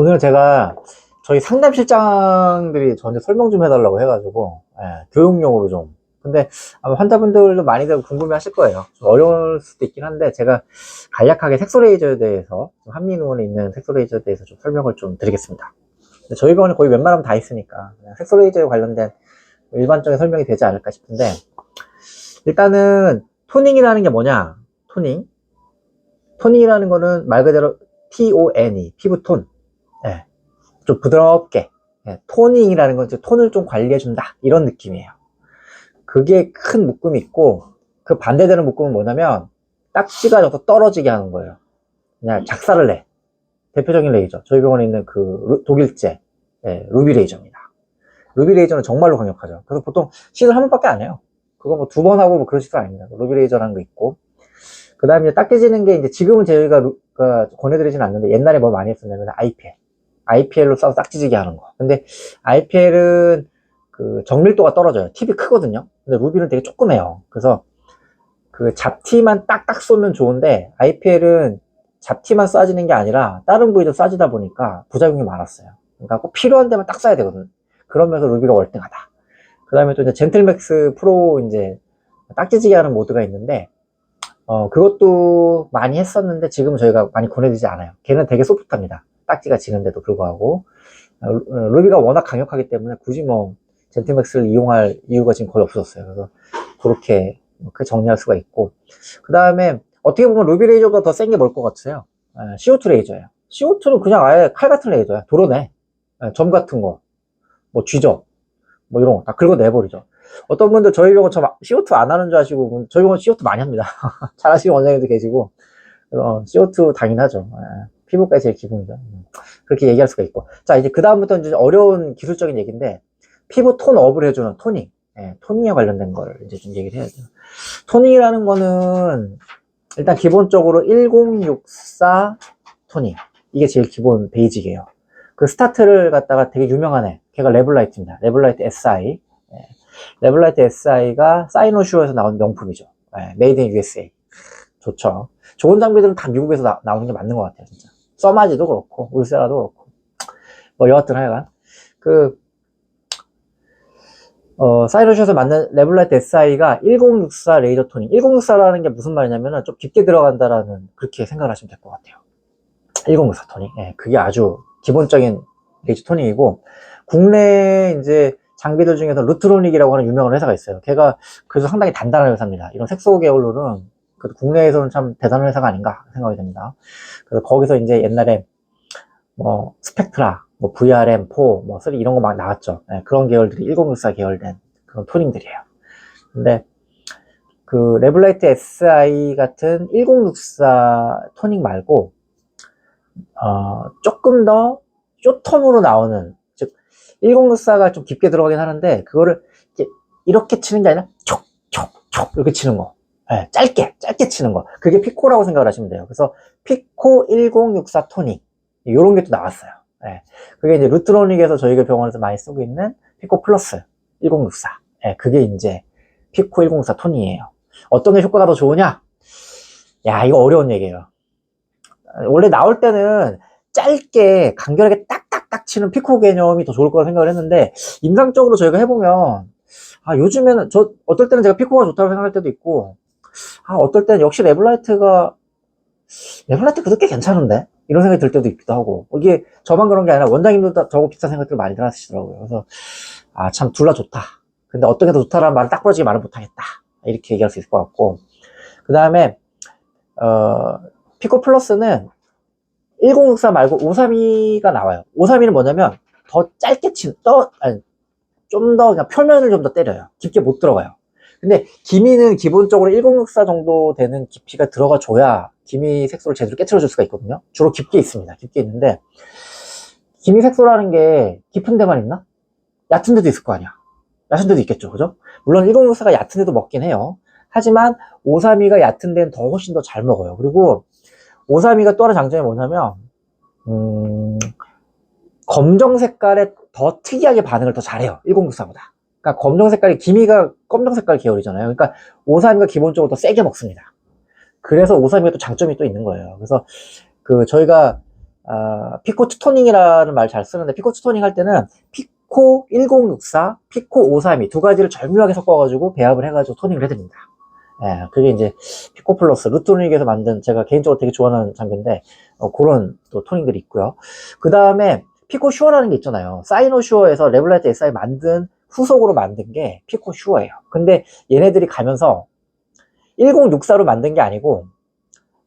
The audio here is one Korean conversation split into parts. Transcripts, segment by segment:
오늘 제가 저희 상담실장들이 저한테 설명 좀 해달라고 해가지고 예, 교육용으로 좀. 근데 아마 환자분들도 많이들 궁금해 하실 거예요. 좀 어려울 수도 있긴 한데 제가 간략하게 색소레이저에 대해서 좀 한민의원에 있는 색소레이저에 대해서 좀 설명을 좀 드리겠습니다. 저희 병원에 거의 웬만하면 다 있으니까 색소레이저에 관련된 일반적인 설명이 되지 않을까 싶은데 일단은 토닝이라는 게 뭐냐? 토닝? 토닝이라는 거는 말 그대로 T-O-N-E 피부톤. 예, 좀 부드럽게 예, 토닝이라는 건 이제 톤을 좀 관리해준다. 이런 느낌이에요. 그게 큰 묶음이 있고 그 반대되는 묶음은 뭐냐면 딱지가 저도 떨어지게 하는 거예요. 그냥 작살을 내. 대표적인 레이저. 저희 병원에 있는 그 루- 독일제 예, 루비 레이저입니다. 루비 레이저는 정말로 강력하죠. 그래서 보통 시술 한 번밖에 안 해요. 그거 뭐 두 번 하고 뭐 그러지도 아닙니다. 루비 레이저라는 거 있고. 그 다음에 딱지지는 게 이제 지금은 저희가 루- 그 권해드리진 않는데 옛날에 뭐 많이 했었냐면 IPL IPL로 싸서 딱지지게 하는 거. 근데 IPL은 그 정밀도가 떨어져요. 팁이 크거든요. 근데 루비는 되게 조그매요. 그래서 그 잡티만 딱딱 쏘면 좋은데 IPL은 잡티만 쏴지는 게 아니라 다른 부위도 쏴지다 보니까 부작용이 많았어요. 그러니까 꼭 필요한 데만 딱 쏴야 되거든. 그러면서 루비가 월등하다. 그 다음에 또 이제 젠틀맥스 프로 이제 딱지지게 하는 모드가 있는데 어, 그것도 많이 했었는데 지금은 저희가 많이 권해드리지 않아요. 걔는 되게 소프트합니다. 딱지가 지는데도 불구하고. 어, 루- 어, 루비가 워낙 강력하기 때문에 굳이 뭐, 젠틀맥스를 이용할 이유가 지금 거의 없어졌어요. 그래서 그렇게, 그 정리할 수가 있고. 그 다음에 어떻게 보면 루비 레이저보다 더 센 게 뭘 것 같으세요? 예, CO2 레이저예요. CO2는 그냥 아예 칼 같은 레이저야. 도로내. 예, 점 같은 거. 뭐 쥐적. 뭐 이런 거 다 긁어내버리죠. 어떤 분들 저희 병원 저 CO2 안 하는 줄 아시고 저희 병원 CO2 많이 합니다. 잘하시는 원장님도 계시고 어, CO2 당연하죠. 예, 피부과의 제일 기본이죠. 음, 그렇게 얘기할 수가 있고 자 이제 그 다음부터 이제 어려운 기술적인 얘기인데 피부 톤 업을 해주는 토닝 예, 토닝에 관련된 걸 이제 좀 얘기를 해야죠. 토닝이라는 거는 일단 기본적으로 1064 토닝 이게 제일 기본 베이직이에요. 그 스타트를 갖다가 되게 유명한 애 걔가 레블라이트입니다. 레블라이트 SI 레블라이트 SI가 사이노슈어에서 나온 명품이죠. 네, 메이드 인 USA. 좋죠. 좋은 장비들은 다 미국에서 나, 나오는 게 맞는 것 같아요, 진짜. 써마지도 그렇고, 울세라도 그렇고. 뭐, 여하튼 하여간. 그, 어, 사이노슈에서 만든 레블라이트 SI가 1064 레이저 토닝. 1064라는 게 무슨 말이냐면은 좀 깊게 들어간다라는 그렇게 생각을 하시면 될 것 같아요. 1064 토닝. 예, 그게 아주 기본적인 레이저 토닝이고, 국내 이제 장비들 중에서 루트로닉이라고 하는 유명한 회사가 있어요. 걔가 그래서 상당히 단단한 회사입니다. 이런 색소 계열로는 그 국내에서는 참 대단한 회사가 아닌가 생각이 됩니다. 그래서 거기서 이제 옛날에 뭐 스펙트라, 뭐 VRM, 4, 뭐3 이런 거 막 나왔죠. 네, 그런 계열들이 1064 계열된 그런 토닝들이에요. 근데 그 레블라이트 SI 같은 1064 토닝 말고 어, 조금 더 쇼텀으로 나오는 즉 1064가 좀 깊게 들어가긴 하는데 그거를 이렇게 치는 게 아니라 촉촉촉 이렇게 치는 거 예, 짧게 짧게 치는 거. 그게 피코라고 생각을 하시면 돼요. 그래서 피코 1064 토닉. 이런 게 또 나왔어요. 예, 그게 이제 루트로닉에서 저희가 병원에서 많이 쓰고 있는 피코 플러스 1064 예, 그게 이제 피코 1064 토닉이에요. 어떤 게 효과가 더 좋으냐? 야 이거 어려운 얘기예요. 원래 나올 때는 짧게 간결하게 딱딱딱 치는 피코 개념이 더 좋을 거라 생각을 했는데 임상적으로 저희가 해보면 아 요즘에는 저 어떨 때는 제가 피코가 좋다고 생각할 때도 있고 아 어떨 때는 역시 레블라이트가 레블라이트 그렇게 괜찮은데 이런 생각이 들 때도 있기도 하고 이게 저만 그런 게 아니라 원장님도 다 저거 비슷한 생각들 많이 하시더라고요 그래서 아 참 둘 다 좋다 근데 어떤 게 더 좋다라는 말은 딱 부러지게 말을 못하겠다 이렇게 얘기할 수 있을 것 같고 그 다음에 어 피코 플러스는 1064 말고 532가 나와요. 532는 뭐냐면 더 짧게 친, 떠, 아니, 좀 더 그냥 표면을 좀 더 때려요. 깊게 못 들어가요. 근데 기미는 기본적으로 1064 정도 되는 깊이가 들어가 줘야 기미 색소를 제대로 깨트려 줄 수가 있거든요. 주로 깊게 있습니다. 깊게 있는데 기미 색소라는 게 깊은 데만 있나? 얕은 데도 있을 거 아니야. 얕은 데도 있겠죠. 그죠? 물론 1064가 얕은 데도 먹긴 해요. 하지만 532가 얕은 데는 더 훨씬 더 잘 먹어요. 그리고 532가 또 하나 장점이 뭐냐면, 음, 검정 색깔에 더 특이하게 반응을 더 잘해요. 1064보다. 그러니까 검정 색깔이, 기미가 검정 색깔 계열이잖아요. 그러니까 532가 기본적으로 더 세게 먹습니다. 그래서 532가 또 장점이 또 있는 거예요. 그래서 그 저희가 어, 피코 투토닝이라는 말 잘 쓰는데 피코 투토닝 할 때는 피코 1064, 피코 532 두 가지를 절묘하게 섞어가지고 배합을 해가지고 토닝을 해드립니다. 예, 그게 이제 피코 플러스 루토닉에서 만든 제가 개인적으로 되게 좋아하는 장비인데 어, 그런 또 토닝들이 있고요. 그 다음에 피코 슈어라는 게 있잖아요. 사이노 슈어에서 레블라이트 SI 만든 후속으로 만든 게 피코 슈어예요. 근데 얘네들이 가면서 1064로 만든 게 아니고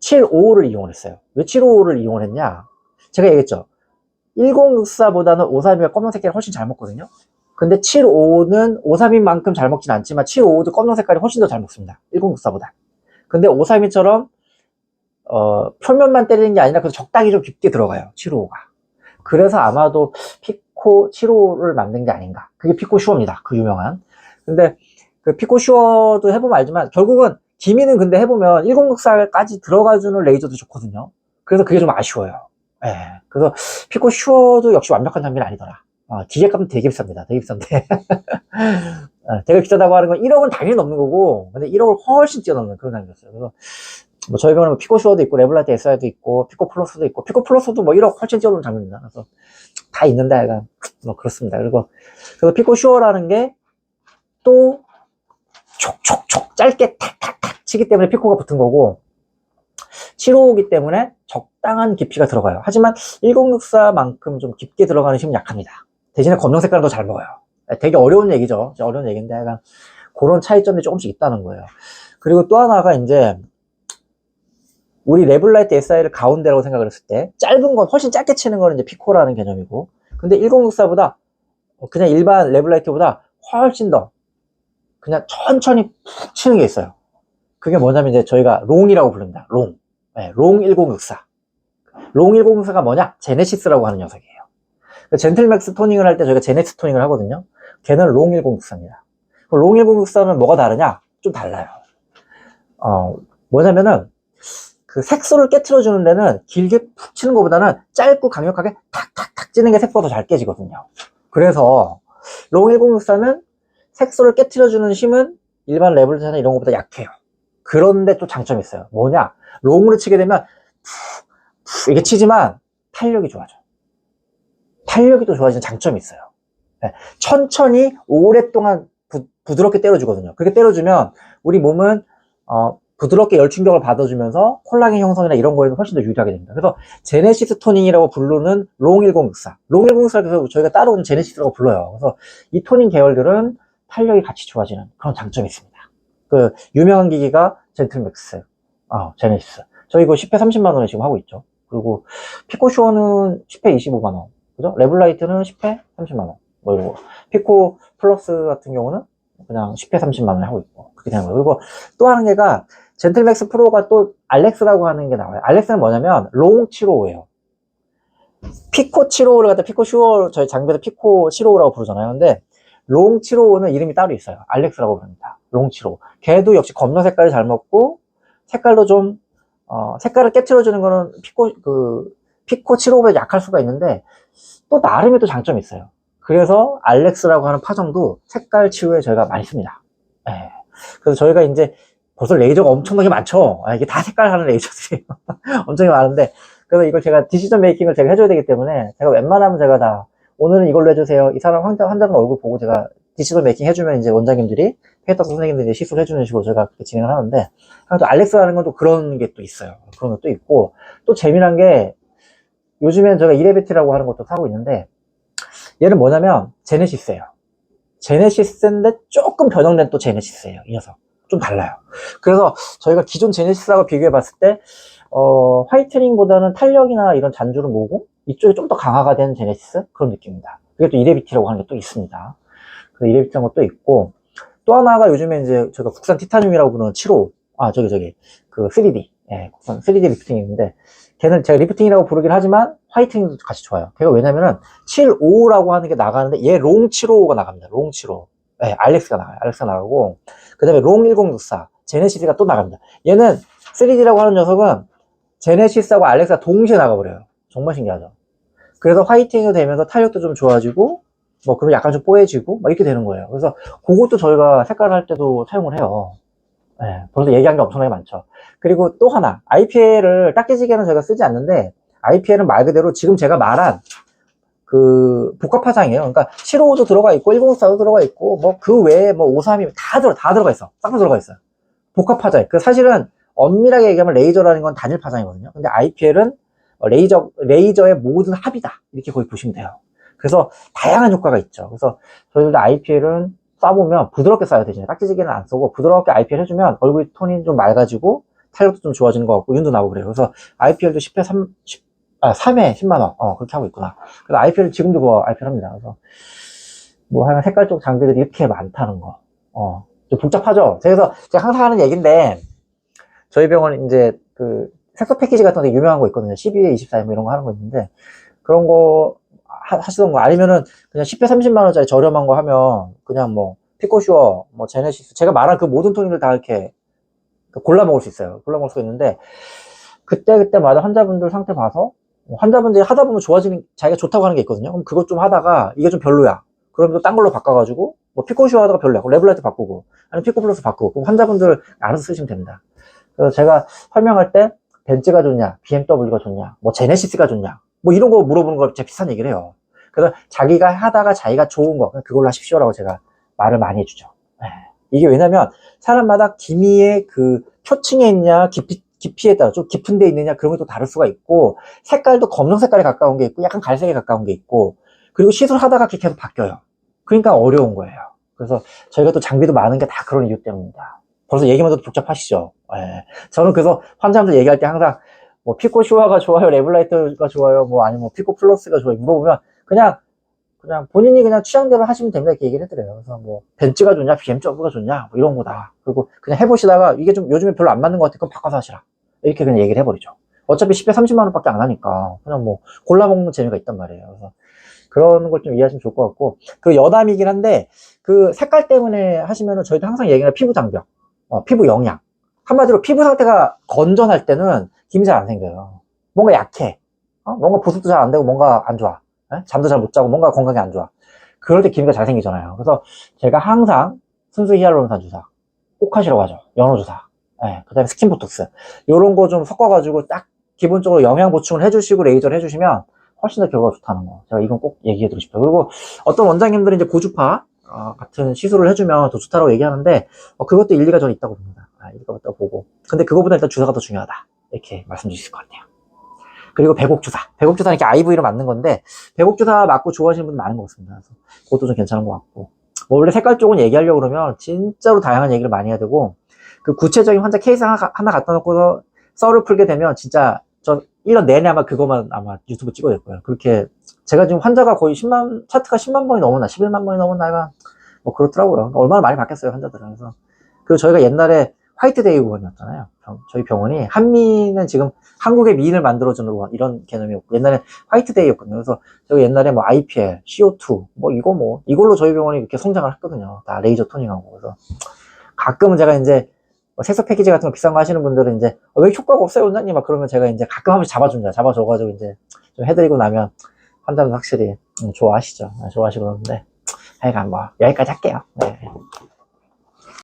755를 이용을 했어요. 왜 755를 이용을 했냐? 제가 얘기했죠. 1064보다는 532가 검정 색깔이 훨씬 잘 먹거든요. 근데 755는 532만큼 잘 먹진 않지만 755도 검정 색깔이 훨씬 더 잘 먹습니다. 1064보다. 근데 532처럼 어, 표면만 때리는 게 아니라 그 적당히 좀 깊게 들어가요. 755가. 그래서 아마도 피 코 755를 만든 게 아닌가. 그게 피코 슈어입니다. 그 유명한. 근데 그 피코 슈어도 해보면 알지만 결국은 기미는 근데 해보면 1064까지 들어가주는 레이저도 좋거든요. 그래서 그게 좀 아쉬워요. 예. 그래서 피코 슈어도 역시 완벽한 장비는 아니더라. 어, 기계값은 되게 비쌉니다. 되게 비싼데. 어, 되게 비싸다고 하는 건 1억은 당연히 넘는 거고, 근데 1억을 훨씬 뛰어넘는 그런 장비였어요. 그래서 뭐 저희 병원에 피코 슈어도 있고, 레블라이트 SI도 있고, 피코 플러스도 있고, 피코 플러스도 뭐 1억 훨씬 뛰어넘는 장비입니다. 그래서 다 있는데, 약간 뭐 그렇습니다. 그리고, 그래서 피코 슈어라는 게 또 촉촉촉 짧게 탁탁탁 치기 때문에 피코가 붙은 거고, 7호이기 때문에 적당한 깊이가 들어가요. 하지만 1064만큼 좀 깊게 들어가는 힘은 약합니다. 대신에 검정 색깔은 더 잘 먹어요. 되게 어려운 얘기죠. 어려운 얘기인데 약간 그런 차이점이 조금씩 있다는 거예요. 그리고 또 하나가 이제 우리 레블라이트 SI를 가운데라고 생각을 했을 때 짧은 건 훨씬 짧게 치는 거는 이제 피코라는 개념이고 근데 1064보다 그냥 일반 레블라이트보다 훨씬 더 그냥 천천히 푹 치는 게 있어요. 그게 뭐냐면 이제 저희가 롱이라고 부릅니다. 롱. 네, 롱 1064. 롱 1064가 뭐냐? 제네시스라고 하는 녀석이에요. 그 젠틀맥스 토닝을 할 때 저희가 제네시스 토닝을 하거든요. 걔는 롱 1064입니다. 롱 1064는 뭐가 다르냐? 좀 달라요. 어, 뭐냐면은 그 색소를 깨트려 주는 데는 길게 푹 치는 것보다는 짧고 강력하게 탁탁탁 찌는 게 색소가 더 잘 깨지거든요. 그래서 롱 1064는 색소를 깨트려 주는 힘은 일반 레블전이나 이런 것보다 약해요. 그런데 또 장점이 있어요. 뭐냐? 롱으로 치게 되면 푹, 푹 이게 치지만 탄력이 좋아져. 탄력이 또 좋아지는 장점이 있어요. 네, 천천히 오랫동안 부, 부드럽게 때려주거든요. 그렇게 때려주면 우리 몸은 어, 부드럽게 열 충격을 받아주면서 콜라겐 형성이나 이런 거에는 훨씬 더 유리하게 됩니다. 그래서 제네시스 토닝이라고 부르는 롱 1064. 롱1064 그래서 저희가 따로 제네시스라고 불러요. 그래서 이 토닝 계열들은 탄력이 같이 좋아지는 그런 장점이 있습니다. 그 유명한 기기가 젠틀맥스, 아, 제네시스. 저희 이거 10회 30만 원에 지금 하고 있죠. 그리고 피코쇼는 10회 25만 원, 그죠? 레블라이트는 10회 30만 원, 뭐 이러고 피코 플러스 같은 경우는 그냥 10회 30만 원에 하고 있고 그렇게 되는 거예요. 그리고 또 하는 게가 젠틀맥스 프로가 또 알렉스라고 하는 게 나와요. 알렉스는 뭐냐면 롱 755예요. 피코 755를 갖다 피코 슈어 저희 장비에서 피코 755라고 부르잖아요. 근데 롱 755는 이름이 따로 있어요. 알렉스라고 부릅니다. 롱 755. 걔도 역시 검정 색깔을 잘 먹고 색깔도 좀 어, 색깔을 깨트려 주는 거는 피코 그 피코 755보다 약할 수가 있는데 또 나름의 또 장점이 있어요. 그래서 알렉스라고 하는 파종도 색깔 치유에 저희가 많이 씁니다. 예. 그래서 저희가 이제 벌써 레이저가 엄청나게 많죠. 아, 이게 다 색깔 하는 레이저들이 엄청나게 많은데 그래서 이걸 제가 디시전 메이킹을 제가 해줘야 되기 때문에 제가 웬만하면 제가 다 오늘은 이걸로 해주세요. 이 사람 환자, 환자분 얼굴 보고 제가 디지털 메이킹 해주면 이제 원장님들이 페이터 선생님들이 시술 해주는 식으로 제가 그렇게 진행을 하는데 또 알렉스라는 건 또 그런 게 또 있어요. 그런 것도 있고 또 재미난 게 요즘엔 제가 이레비티라고 하는 것도 사고 있는데 얘는 뭐냐면 제네시스예요. 제네시스인데 조금 변형된 또 제네시스예요. 이 녀석. 좀 달라요. 그래서 저희가 기존 제네시스하고 비교해 봤을 때 어, 화이트닝보다는 탄력이나 이런 잔주름 모공 이쪽이 좀 더 강화가 된 제네시스 그런 느낌입니다. 그게 또 이레비티라고 하는 게 또 있습니다. 그 이레비티한 것도 있고 또 하나가 요즘에 이제 저희가 국산 티타늄이라고 부르는 7호 아 저기 저기 그 3D 예, 국산 3D 리프팅이 있는데 걔는 제가 리프팅이라고 부르긴 하지만 화이트닝도 같이 좋아요. 걔가 왜냐면은 75라고 하는 게 나가는데 얘 롱 75가 나갑니다. 롱 75. 예, 알렉스가 나가요. 알렉스가 나가고 그 다음에 롱 1064 제네시스가 또 나갑니다. 얘는 3D라고 하는 녀석은 제네시스하고 알렉스가 동시에 나가버려요. 정말 신기하죠. 그래서 화이팅이 되면서 탄력도 좀 좋아지고 뭐 그럼 약간 좀 뽀해지고 막 이렇게 되는 거예요. 그래서 그것도 저희가 색깔 할 때도 사용을 해요. 네, 벌써 얘기한 게 엄청나게 많죠. 그리고 또 하나 IPL을 닦여지게는 저희가 쓰지 않는데 IPL은 말 그대로 지금 제가 말한 그 복합 화장이에요. 그러니까 755도 들어가 있고 1064도 들어가 있고 뭐 그 외에 뭐 532, 다 들어 다 들어가 있어. 싹 다 들어가 있어요. 복합 화장. 그 사실은 엄밀하게 얘기하면 레이저라는 건 단일 파장이거든요. 근데 IPL은 레이저 레이저의 모든 합이다. 이렇게 거의 보시면 돼요. 그래서 다양한 효과가 있죠. 그래서 저희들도 IPL은 쏴보면 부드럽게 쏴야 되잖아요. 딱지지기는 안 쏘고 부드럽게 IPL 해주면 얼굴 톤이 좀 맑아지고 탄력도 좀 좋아지는 것 같고 윤도 나고 그래요. 그래서 IPL도 10회 3, 10, 아, 3회 10만원. 어, 그렇게 하고 있구나. 그래서 IPL 지금도 뭐 IPL 합니다. 그래서 뭐 하여간 색깔 쪽 장비들이 이렇게 많다는 거. 어, 좀 복잡하죠? 그래서 제가 항상 하는 얘기인데 저희 병원 이제 그 색소 패키지 같은 데 유명한 거 있거든요. 12회 24회 뭐 이런 거 하는 거 있는데 그런 거 하, 하시던 거 아니면은 그냥 10회 30만 원짜리 저렴한 거 하면 그냥 뭐 피코슈어, 뭐 제네시스 제가 말한 그 모든 토닉을 다 이렇게 골라 먹을 수 있어요. 골라 먹을 수 있는데 그때 그때마다 환자분들 상태 봐서 환자분들이 하다 보면 좋아지는 자기가 좋다고 하는 게 있거든요. 그럼 그것 좀 하다가 이게 좀 별로야. 그럼 또딴 걸로 바꿔가지고 뭐 피코슈어 하다가 별로야. 그럼 레블라이트 바꾸고 아니면 피코플러스 바꾸고 그럼 환자분들 알아서 쓰시면 됩니다. 그래서 제가 설명할 때 벤츠가 좋냐, BMW가 좋냐, 뭐 제네시스가 좋냐, 뭐 이런 거 물어보는 걸 제가 비슷한 얘기를 해요. 그래서 자기가 하다가 자기가 좋은 거 그냥 그걸로 하십시오라고 제가 말을 많이 해주죠. 네. 이게 왜냐면 사람마다 기미의 그 표층에 있냐, 깊이, 깊이에 따라 좀 깊은 데 있느냐 그런 게 또 다를 수가 있고 색깔도 검정 색깔에 가까운 게 있고 약간 갈색에 가까운 게 있고 그리고 시술하다가 계속 바뀌어요. 그러니까 어려운 거예요. 그래서 저희가 또 장비도 많은 게 다 그런 이유 때문입니다. 벌써 얘기만 해도 복잡하시죠? 예. 저는 그래서 환자분들 얘기할 때 항상 뭐 피코 슈아가 좋아요, 레블라이트가 좋아요, 뭐 아니면 뭐 피코 플러스가 좋아요 물어보면 그냥 그냥 본인이 그냥 취향대로 하시면 됩니다 이렇게 얘기를 해드려요. 그래서 뭐 벤츠가 좋냐, BMW가 좋냐, 뭐 이런 거다. 그리고 그냥 해보시다가 이게 좀 요즘에 별로 안 맞는 것 같아, 그럼 바꿔서 하시라. 이렇게 그냥 얘기를 해버리죠. 어차피 10회 30만 원 밖에 안 하니까 그냥 뭐 골라 먹는 재미가 있단 말이에요. 그래서 그런 걸 좀 이해하시면 좋을 것 같고 그 여담이긴 한데 그 색깔 때문에 하시면은 저희도 항상 얘기하는 피부 장벽, 어, 피부 영양. 한마디로 피부 상태가 건전할 때는 김이 잘 안 생겨요. 뭔가 약해. 어? 뭔가 보습도 잘 안 되고 뭔가 안 좋아. 예? 잠도 잘 못 자고 뭔가 건강이 안 좋아. 그럴 때 기미가 잘 생기잖아요. 그래서 제가 항상 순수 히알루론산 주사 꼭 하시라고 하죠. 연어 주사. 예, 그 다음에 스킨 보톡스. 요런 거 좀 섞어가지고 딱 기본적으로 영양 보충을 해주시고 레이저를 해주시면 훨씬 더 결과가 좋다는 거. 제가 이건 꼭 얘기해드리고 싶어요. 그리고 어떤 원장님들은 이제 고주파 어, 같은 시술을 해주면 더 좋다고 얘기하는데 어, 그것도 일리가 저는 있다고 봅니다. 아, 일리가 있다고 보고. 근데 그거보다 일단 주사가 더 중요하다. 이렇게 말씀 주실 것 같아요. 그리고 배곡 주사. 배곡 주사는 이렇게 IV로 맞는 건데 배곡 주사 맞고 좋아하시는 분들 많은 것 같습니다. 그래서 그것도 좀 괜찮은 것 같고. 뭐 원래 색깔 쪽은 얘기하려고 그러면 진짜로 다양한 얘기를 많이 해야 되고 그 구체적인 환자 케이스 하나, 가- 하나 갖다 놓고서 썰을 풀게 되면 진짜 저 1년 내내 아마 그것만 아마 유튜브 찍어야 될 거예요. 그렇게 제가 지금 환자가 거의 10만 차트가 10만 번이 넘었나 11만 번이 넘었나가 뭐 그렇더라고요. 그러니까 얼마나 많이 바뀌었어요 환자들은. 그래서 그리고 저희가 옛날에 화이트데이 의원이었잖아요. 병- 저희 병원이 한미는 지금 한국의 미인을 만들어주는 의원 이런 개념이었고 옛날에 화이트데이였거든요. 그래서 저희 옛날에 뭐 IPL, CO2 뭐 이거 뭐 이걸로 저희 병원이 이렇게 성장을 했거든요. 다 레이저 토닝하고 그래서 가끔은 제가 이제 뭐 색소 패키지 같은 거 비싼 거 하시는 분들은 이제 어, 왜 효과가 없어요 원장님 막 그러면 제가 이제 가끔 한 번씩 잡아준다 잡아줘가지고 이제 좀 해드리고 나면 환자분 확실히 음, 좋아하시죠 네, 좋아하시고 그러는데 하여간 뭐 여기까지 할게요 네.